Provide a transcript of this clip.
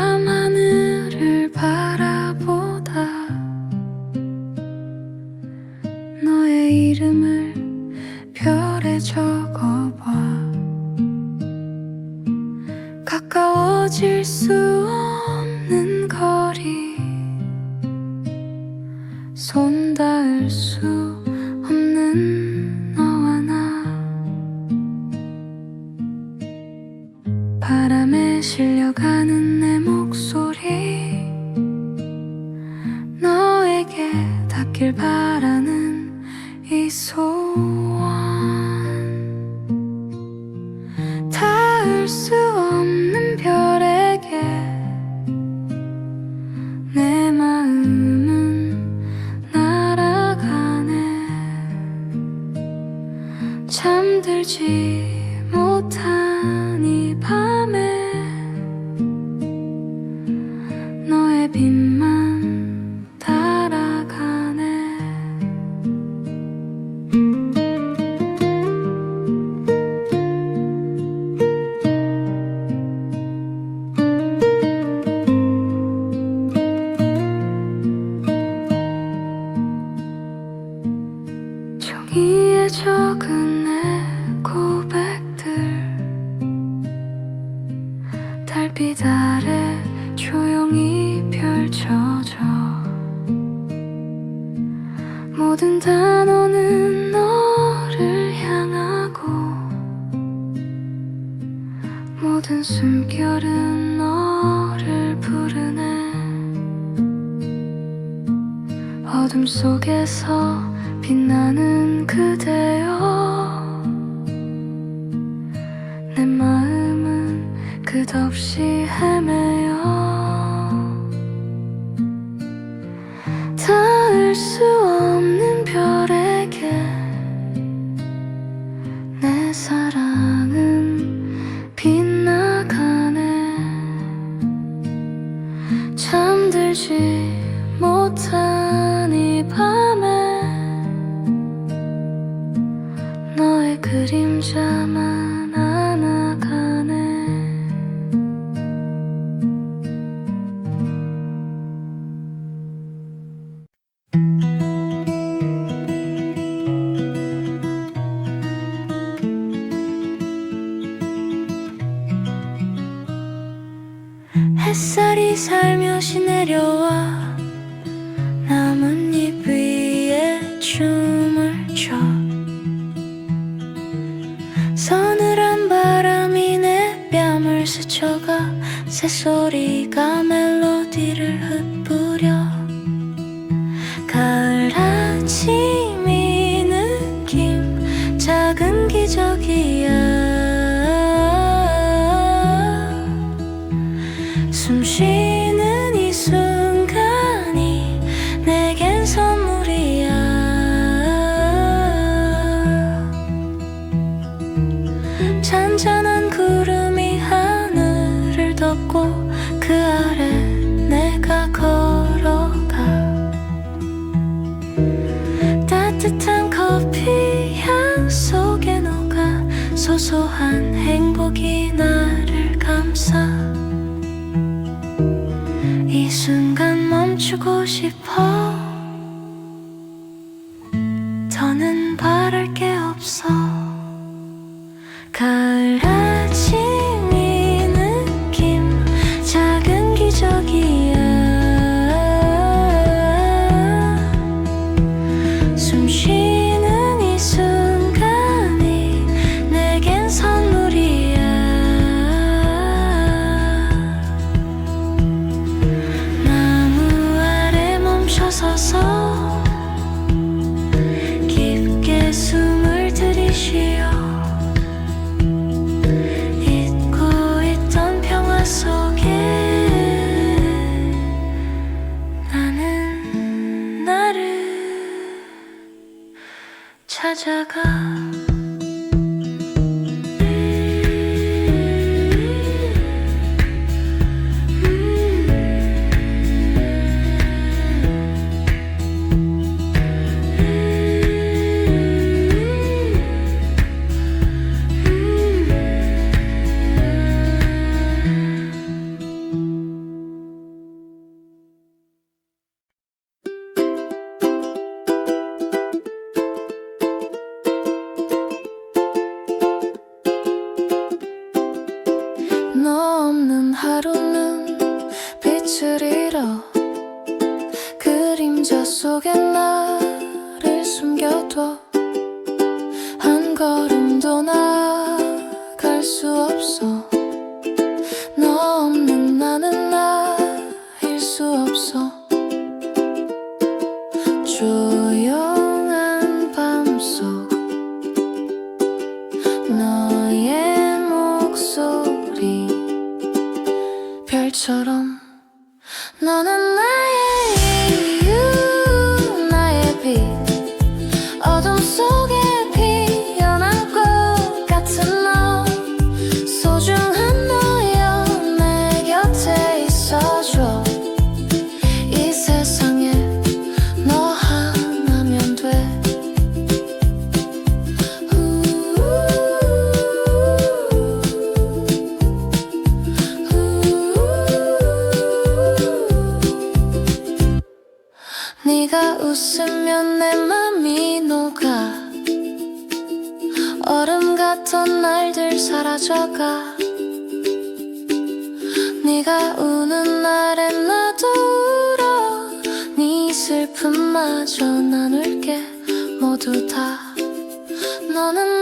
하늘 을 바라보다 너의 이름을 별에 적어봐. 가까워질 수 없는 거리 손 닿을 수 없는 바람에 실려가는 내 이루길 바라는 이 소원 달빛 아래 조용히 펼쳐져. 모든 단어는 너를 향하고 모든 숨결은 너를 부르네. 어둠 속에서 빛나는 그대여 내 마음은 끝없이 헤매여 닿을 수 없는 별에게 내 사랑은 빗나가네. 잠들지 못한 이 밤에 너의 그림자만 햇살이 살며시 내려와 나뭇잎 위에 춤을 춰. 서늘한 바람이 내 뺨을 스쳐가 새소리가 멜로디를 흩뿌려. 가을 아침이 느낌 작은 기적이야 잔잔한 구름이 하늘을 덮고 그 아래 내가 걸어가. 따뜻한 커피 향 속에 녹아 소소한 행복이 나를 감싸. 이 순간 멈추고 싶어. 더는 바랄 게 없어 찾아가 그림자 속에 나를 숨겨둬. 한 걸음도 나갈 수 없어. 너 없는 나는 나일 수 없어. 조 네가 웃으면 내 맘이 녹아. 얼음 같던 날들 사라져가. 네가 우는 날엔 나도 울어. 네 슬픔마저 나눌게. 모두 다 너는